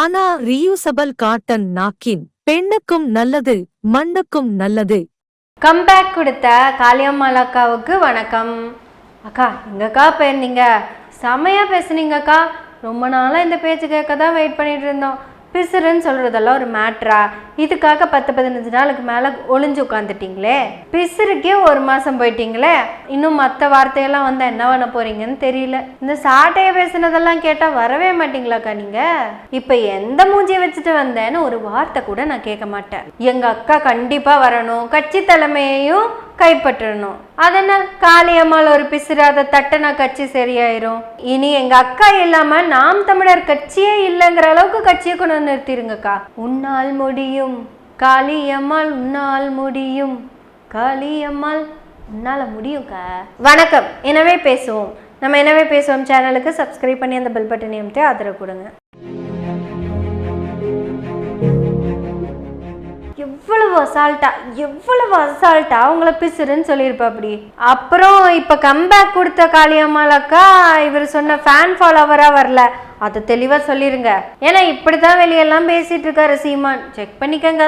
ஆனா reusable cotton நாக்கின் பெண்ணுக்கும் நல்லது மண்ணுக்கும் நல்லது. கம்பேக் கொடுத்த காளியம்மாள் அக்காவுக்கு வணக்கம். அக்கா எங்கக்கா போயிருந்தீங்க செமையாக பேசுனீங்க அக்கா ரொம்ப நாளாக இந்த பேச்சு கேட்க தான் வெயிட் பண்ணிட்டு இருந்தோம். பிசுறுன்னு சொல்கிறதெல்லாம் ஒரு மேட்ரா இதுக்காக பத்து பதினஞ்சு நாளுக்கு மேலே ஒளிஞ்சு உட்காந்துட்டிங்களே பிசுறுக்கே ஒரு மாதம் போயிட்டீங்களே? இன்னும் மற்ற வார்த்தையெல்லாம் வந்தால் என்ன பண்ண போறீங்கன்னு தெரியல. இந்த சாட்டையை பேசுனதெல்லாம் கேட்டால் வரவே மாட்டீங்களாக்கா நீங்கள் இப்போ எந்த மூஞ்சியை வச்சுட்டு வந்தேன்னு ஒரு வார்த்தை கூட நான் கேட்க மாட்டேன். எங்கள் அக்கா கண்டிப்பாக வரணும். கட்சி தலைமையையும் கைப்பற்றணும். அதனால் காளியம்மாள் ஒரு பிசுறு அதை தட்டினா கட்சி சரியாயிரும். இனி எங்க அக்கா இல்லாம நாம் தமிழர் கட்சியே இல்லைங்கிற அளவுக்கு கட்சியை கொண்டு நிறுத்திடுங்கக்கா நிறுத்திருங்கக்கா. உன்னால் முடியும். காளியம்மாள் உன்னால் முடியும். காளியம்மாள் உன்னால முடியும்க்கா. வணக்கம். எனவே பேசுவோம். நம்ம எனவே பேசுவோம் சேனலுக்கு சப்ஸ்கிரைப் பண்ணி அந்த பெல் பட்டனை அமைத்து ஆதரவு கொடுங்க. எவ்வளவு அசால்ட்டா எவ்வளவு அசால்ட்டா அவங்கள பிசுறுன்னு சொல்லியிருப்பா அப்படி. அப்புறம் இப்போ கம்பேக் கொடுத்த காளியம்மாலக்கா இவர் சொன்ன ஃபேன் ஃபாலோவராக வரல. அதை தெளிவாக சொல்லிருங்க. ஏன்னா இப்படி தான் வெளியெல்லாம் பேசிட்டு இருக்காரு சீமான். செக் பண்ணிக்கங்க.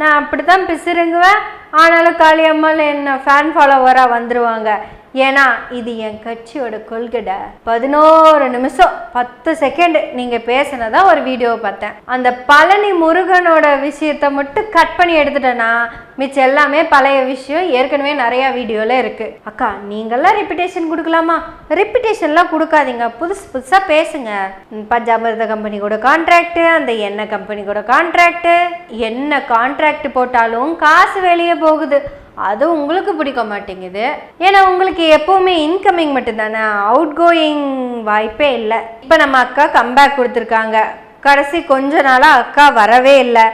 நான் அப்படி தான் பிசுறுங்குவேன். ஆனாலும் காளியம்மாள் என்ன ஃபேன் ஃபாலோவராக வந்துருவாங்க. ஏன்னா இது என் கட்சியோட கொள்கைடா. பதினோரு நிமிஷம் பத்து செகண்ட் நீங்க பேசினதா ஒரு வீடியோ பார்த்தேன். அந்த பழனி முருகனோட விஷயத்த மட்டும் கட் பண்ணி எடுத்துட்டேன்னா மிச்சம் எல்லாமே பழைய விஷயம் ஏற்கனவே நிறைய வீடியோல இருக்கு. அக்கா நீங்கெல்லாம் ரெப்புடேஷன் கொடுக்கலாமா? ரெப்புடேஷன்லாம் கொடுக்காதீங்க. புதுசு புதுசா பேசுங்க. ம், பஞ்சாமிர்த கம்பெனி கூட கான்ட்ராக்ட் அந்த எண்ணெய் கம்பெனி கூட கான்ட்ராக்ட் என்ன கான்ட்ராக்ட் போட்டாலும் காசு வெளியே போகுது. அது உங்களுக்கு பிடிக்க மாட்டேங்குது. ஏன்னா உங்களுக்கு எப்போவுமே இன்கமிங் மட்டும்தானே? அவுட் கோயிங் வாய்ப்பே இல்லை. இப்போ நம்ம அக்கா கம்பேக் கொடுத்துருக்காங்க. கடைசி கொஞ்ச நாளாக அக்கா வரவே இல்லை.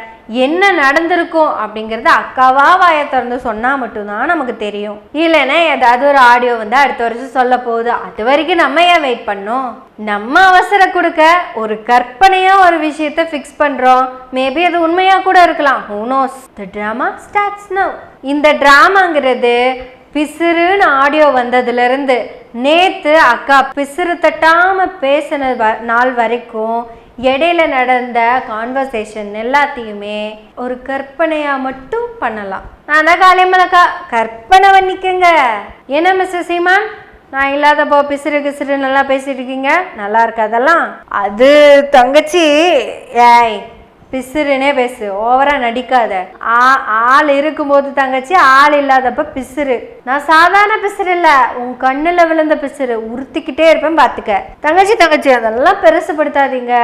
என்ன நடந்திருக்கும் அப்படிங்கிறத அக்காவா வாயை திறந்து சொன்னால் மட்டும்தான் நமக்கு தெரியும். இல்லைன்னா ஏதாவது ஒரு ஆடியோ வந்து அடுத்த வருஷம் சொல்ல போகுது. அது வரைக்கும் நம்ம ஏன் வெயிட் பண்ணோம்? நம்ம அவசர கொடுக்க ஒரு கற்பனையாக ஒரு விஷயத்த ஃபிக்ஸ் பண்ணுறோம் மேபி அது உண்மையாக கூட இருக்கலாம். Who knows the drama starts now இந்த ட்ராமாங்கிறது பிசுறுன்னு ஆடியோ வந்ததுலேருந்து நேற்று அக்கா பிசுறு தட்டாமல் பேசின வ- நாள் வரைக்கும் இடையில நடந்த கான்வர்சேஷன் எல்லாத்தையுமே ஒரு கற்பனையாக மட்டும் பண்ணலாம். நான் தான் காளியம்மலக்கா கற்பனை பண்ணிக்கங்க. என்ன மிஸ்டர் சீமான்? நான் இல்லாதப்போ பிசுறு கிசுறு நல்லா பேசிட்டு இருக்கீங்க? நல்லா இருக்கு அதெல்லாம் அது தங்கச்சி ஏய் பிசுறுனே பேசு ஓவராக நடிக்காத. ஆ ஆள் இருக்கும்போது தங்கச்சி ஆள் இல்லாதப்ப பிசுறு. நான் சாதாரண பிசுறு இல்லை உன் கண்ணில் விழுந்த பிசுறு. உறுத்திக்கிட்டே இருப்பேன் பார்த்துக்க தங்கச்சி தங்கச்சி அதெல்லாம் பெருசுப்படுத்தாதீங்க.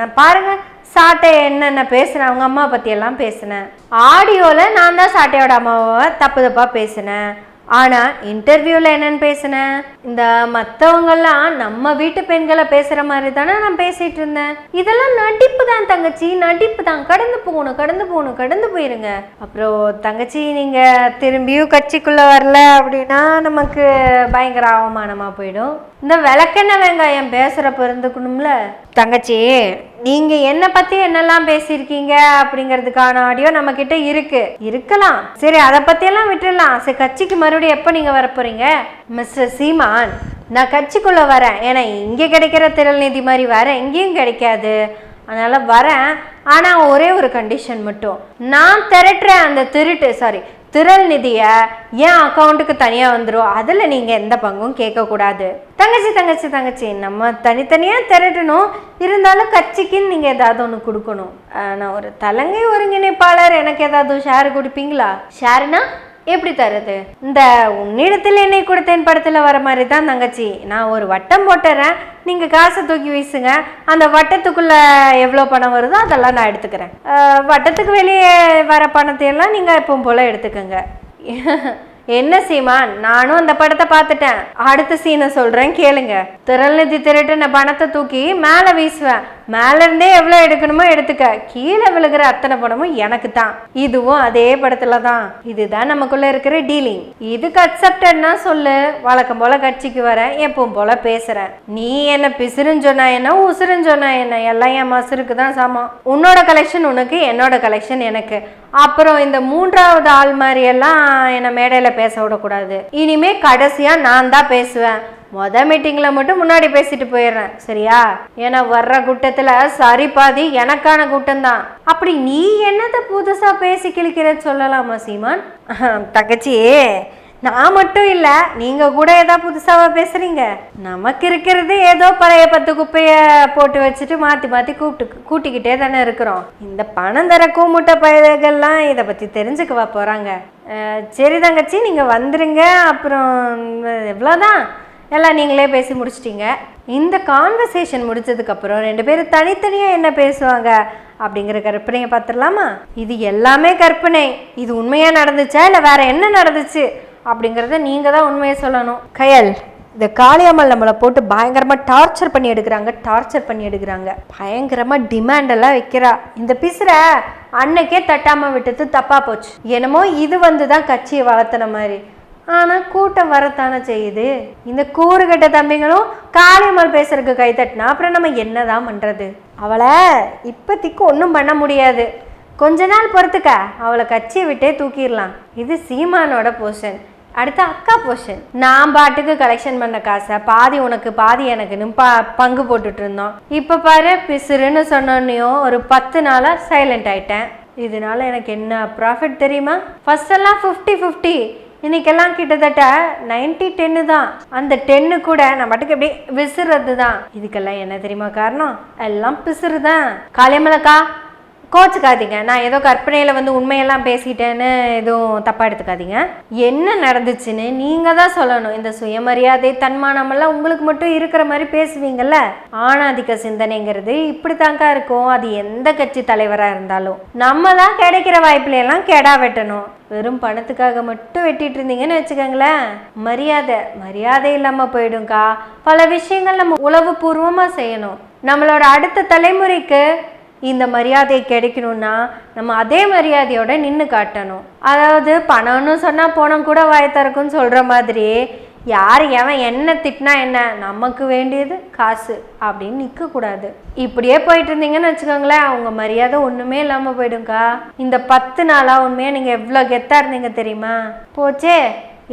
நான் பாருங்க சாட்டை என்னென்ன பேசுனேன் அவங்க அம்மா பற்றியெல்லாம் பேசினேன். ஆடியோவில் நான் தான் சாட்டையோட அம்மாவை தப்பு தப்பாக பேசினேன். ஆனால் இன்டர்வியூவில் என்னென்னு பேசினேன் இந்த மற்றவங்கெல்லாம் நம்ம வீட்டு பெண்களை பேசுகிற மாதிரி தானே நான் பேசிகிட்டு இருந்தேன். இதெல்லாம் நடிப்பு தான் தங்கச்சி நடிப்பு தான். கடந்து போகணும் கடந்து போகணும் கடந்து போயிருங்க. அப்புறம் தங்கச்சி நீங்கள் திரும்பியும் கட்சிக்குள்ளே வரல அப்படின்னா நமக்கு பயங்கர அவமானமாக போயிடும். இந்த விளக்கெண்ண வெங்காயம் பேசுகிறப்ப இருந்துக்கணும்ல? தங்கச்சி நீங்க என்ன பத்தி என்னெல்லாம் பேசியிருக்கீங்க அப்படிங்கிறதுக்கான ஆடியோ நம்ம கிட்ட இருக்கு. இருக்கலாம். சரி அதை பத்தி எல்லாம் விட்டுடலாம். சரி கட்சிக்கு மறுபடியும் எப்போ நீங்க வர போகிறீங்க மிஸ்டர் சீமான் நான் கட்சிக்குள்ள வரேன். ஏன்னா இங்கே கிடைக்கிற திரள் நிதி மாதிரி வேற எங்கேயும் கிடைக்காது. அதனால வரேன். ஆனா ஒரே ஒரு கண்டிஷன் மட்டும். நான் திரட்டுறேன் அந்த திருட்டு சாரி திரள் நிதியை என் அக்கௌண்ட்டுக்கு தனியாக வந்துடும் அதில் நீங்கள் எந்த பங்கும் கேட்கக்கூடாது. தங்கச்சி தங்கச்சி தங்கச்சி நம்ம தனித்தனியாக திரட்டணும். இருந்தாலும் கட்சிக்குன்னு நீங்கள் ஏதாவது ஒன்று கொடுக்கணும். நான் ஒரு தலைமை ஒருங்கிணைப்பாளர் எனக்கு ஏதாவது ஷேர் கொடுப்பீங்களா? ஷேர்னா எப்படி தருது இந்த உன்னிடத்தில் என்னை கொடுத்தேன் படத்தில் வர மாதிரி தான் தங்கச்சி. நான் ஒரு வட்டம் போட்டுறேன். நீங்கள் காசை தூக்கி வீசுங்க. அந்த வட்டத்துக்குள்ளே எவ்வளோ பணம் வருதோ அதெல்லாம் நான் எடுத்துக்கிறேன். வட்டத்துக்கு வெளியே வர பணத்தையெல்லாம் நீங்கள் எப்பவும் போல் எடுத்துக்கோங்க. என்ன சீமான் நானும் அந்த படத்தை பார்த்துட்டேன். அடுத்த சீனை சொல்கிறேன் கேளுங்க. திரள்நிதி திருட்டுன பணத்தை தூக்கி மேலே வீசுவேன். மேலேருந்தே எவ்வளோ எடுக்கணுமோ எடுத்துக்க. கீழே விழுகிற அத்தனை படமும் எனக்கு தான். இதுவும் அதே படத்துல தான். இதுதான் நமக்குள்ள இருக்கிற டீலிங். இதுக்கு அக்செப்டட்னா சொல்லு. வழக்கம் போல கட்சிக்கு வரேன் எப்பவும் போல பேசுறேன் நீ என்ன பிசுறுன்னு சொன்னா என்ன உசுருன்னு சொன்னா என்ன? எல்லாம் என் மசுருக்கு தான் சமம். உன்னோட கலெக்ஷன் உனக்கு என்னோட கலெக்ஷன் எனக்கு. அப்புறம் இந்த மூன்றாவது ஆள் மாதிரி எல்லாம் என்னை மேடையில் பேச விடக்கூடாது. இனிமே கடைசியாக நான் தான் பேசுவேன். மொதல் மீட்டிங்கில் மட்டும் முன்னாடி பேசிட்டு போயிடுறேன். சரியா? ஏன்னா வர்ற கூட்டத்தில் சரி பாதி எனக்கான கூட்டம்தான். அப்படி நீ என்னத்தை புதுசாக பேசி கிழிக்கிறன்னு சொல்லலாமா சீமான்? தங்கச்சி நான் மட்டும் இல்லை நீங்கள் கூட ஏதோ புதுசாக பேசுகிறீங்க நமக்கு இருக்கிறது ஏதோ பழைய பத்து குப்பையை போட்டு வச்சுட்டு மாற்றி மாற்றி கூப்பிட்டு கூட்டிக்கிட்டே தானே இருக்கிறோம். இந்த பணம் தர கூமுட்டை பயிர்கள்லாம் இதை பற்றி தெரிஞ்சுக்கவா போகிறாங்க சரி தங்கச்சி நீங்கள் வந்துருங்க. அப்புறம் இவ்வளோதான் எல்லாம் நீங்களே பேசி முடிச்சிட்டீங்க. இந்த கான்வர்சேஷன் முடிச்சதுக்கப்புறம் ரெண்டு பேரும் தனித்தனியாக என்ன பேசுவாங்க? அப்படிங்கிற கற்பனையை பார்த்துடலாமா? இது எல்லாமே கற்பனை. இது உண்மையாக நடந்துச்சா? இல்லை வேற என்ன நடந்துச்சு? அப்படிங்கிறத நீங்கள் தான் உண்மையை சொல்லணும். கயல் இந்த காளியம்மல் நம்மளை போட்டு பயங்கரமாக டார்ச்சர் பண்ணி எடுக்கிறாங்க டார்ச்சர் பண்ணி எடுக்கிறாங்க. பயங்கரமாக டிமாண்டெல்லாம் வைக்கிறா. இந்த பிசுற அன்னைக்கே தட்டாமல் விட்டது தப்பாக போச்சு. என்னமோ இது வந்து தான் கட்சியை வளர்த்துன மாதிரி. ஆனால் கூட்டம் வரத்தானே செய்யுது? இந்த கூறுகட்ட தம்பிங்களும் காளியம்மாள் பேசுறதுக்கு கை தட்டினா அப்புறம் நம்ம என்ன தான் பண்ணுறது அவளை இப்போதைக்கு ஒன்றும் பண்ண முடியாது. கொஞ்ச நாள் பொறுத்துக்க அவளை கட்சியை விட்டே தூக்கிடலாம். இது சீமானோட போர்ஷன் அடுத்து அக்கா போர்ஷன் நான் பாட்டுக்கு கலெக்ஷன் பண்ண காசை பாதி உனக்கு பாதி எனக்குன்னு பா பங்கு போட்டுட்டு இருந்தோம் இப்போ பாரு பிசுறுன்னு சொன்னோன்னையும் ஒரு பத்து நாளாக சைலண்ட் ஆயிட்டேன். இதனால எனக்கு என்ன ப்ராஃபிட் தெரியுமா? ஃபர்ஸ்ட் எல்லாம் ஃபிஃப்டி ஃபிஃப்டி இன்னைக்கெல்லாம் கிட்டத்தட்ட நைன்டி டென்னு தான். அந்த டென்னு கூட நான் பாட்டுக்கு எப்படி விசுறது தான் இதுக்கெல்லாம் என்ன தெரியுமா காரணம்? எல்லாம் பிசுறு தான் காளியம்மலக்கா கோச்சுக்காதீங்க. நான் ஏதோ கற்பனையில் வந்து உண்மையெல்லாம் பேசிட்டேன்னு எதுவும் தப்பாக எடுத்துக்காதீங்க. என்ன நடந்துச்சுன்னு நீங்கள் தான் சொல்லணும். இந்த சுயமரியாதை தன்மானமெல்லாம் உங்களுக்கு மட்டும் இருக்கிற மாதிரி பேசுவீங்கல்ல? ஆணாதிக்க சிந்தனைங்கிறது இப்படித்தாங்க்கா இருக்கும். அது எந்த கட்சி தலைவராக இருந்தாலும். நம்ம தான் கிடைக்கிற வாய்ப்புலையெல்லாம் கெடா வெட்டணும். வெறும் பணத்துக்காக மட்டும் வெட்டிட்டு இருந்தீங்கன்னு வச்சுக்கோங்களேன். மரியாதை மரியாதை இல்லாமல் போயிடும்க்கா. பல விஷயங்கள் நம்ம உளவு பூர்வமாக செய்யணும். நம்மளோட அடுத்த தலைமுறைக்கு இந்த மரியாதை கிடைக்கணும்னா நம்ம அதே மரியாதையோட நின்று காட்டணும். அதாவது பணம்னு சொன்னால் போனோம் கூட வாயத்திறக்குன்னு சொல்கிற மாதிரி யார் எவன் என்ன திட்டினா என்ன? நமக்கு வேண்டியது காசு அப்படின்னு நிற்கக்கூடாது இப்படியே போயிட்டு இருந்தீங்கன்னு வச்சுக்கோங்களேன் அவங்க மரியாதை ஒன்றுமே இல்லாமல் போயிடும்க்கா. இந்த பத்து நாளாக உண்மையாக நீங்கள் எவ்வளோ கெத்தாக இருந்தீங்க தெரியுமா? போச்சே.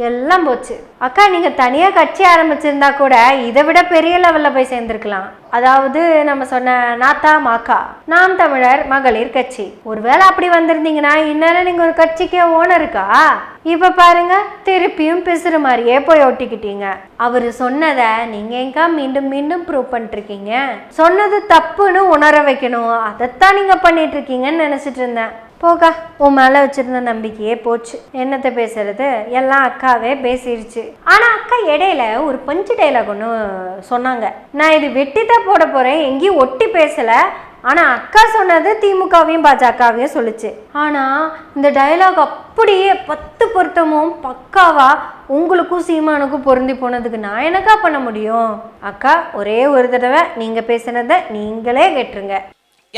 எல்லாம் போச்சு. அக்கா நீங்கள் தனியாக கட்சி ஆரம்பிச்சிருந்தா கூட இதை விட பெரிய லெவலில் போய் சேர்ந்துருக்கலாம். அதாவது நம்ம சொன்ன நாத்தா மாக்கா நாம் தமிழர் மகளிர் கட்சி. ஒருவேளை அப்படி வந்திருந்தீங்கன்னா இந்நேரம் நீங்கள் ஒரு கட்சிக்கே ஓனருக்கா இப்போ பாருங்க திருப்பியும் பிசுறு மாதிரியே போய் ஒட்டிக்கிட்டீங்க. அவர் சொன்னதை நீங்கள் எங்கா மீண்டும் மீண்டும் ப்ரூவ் பண்ணிருக்கீங்க சொன்னது தப்புன்னு உணர வைக்கணும். அதைத்தான் நீங்கள் பண்ணிட்டு இருக்கீங்கன்னு நினைச்சிட்டு இருந்தேன். போக்கா உன் மேலே வச்சிருந்த நம்பிக்கையே போச்சு. என்னத்தை பேசுறது? எல்லாம் அக்காவே பேசிடுச்சு ஆனால் அக்கா இடையில ஒரு பஞ்சு டைலாக் ஒன்று சொன்னாங்க. நான் இது வெட்டி தான் போட போகிறேன் எங்கேயும் ஒட்டி பேசலை. ஆனால் அக்கா சொன்னது திமுகவையும் பாஜகவையும் சொல்லுச்சு. ஆனால் இந்த டைலாக் அப்படியே பத்து பொருத்தமும் பக்காவா உங்களுக்கும் சீமானுக்கும் பொருந்தி போனதுக்கு நான் என்னக்கா பண்ண முடியும்? அக்கா ஒரே ஒரு தடவை நீங்கள் பேசுனதை நீங்களே கேட்டுருங்க.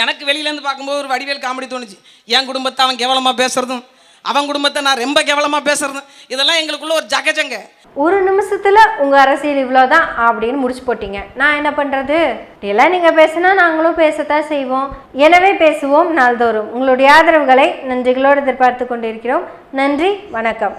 எனக்கு வெளியிலேருந்து பார்க்கும்போது ஒரு வடிவேல் காமெடி தோணுச்சு. என் குடும்பத்தை அவன் கேவலமாக பேசுறதும் அவன் குடும்பத்தை நான் ரொம்ப கேவலமாக பேசுறதும் இதெல்லாம் எங்களுக்குள்ள ஒரு ஜகஜங்க. ஒரு நிமிஷத்தில் உங்கள் அரசியல் இவ்வளோதான் அப்படின்னு முடிச்சு போட்டீங்க. நான் என்ன பண்ணுறது எல்லாம் நீங்கள் பேசுனா நாங்களும் பேசத்தான் செய்வோம். எனவே பேசுவோம் நாள்தோறும். உங்களுடைய ஆதரவுகளை நன்றிகளோடு எதிர்பார்த்து கொண்டிருக்கிறோம். நன்றி வணக்கம்.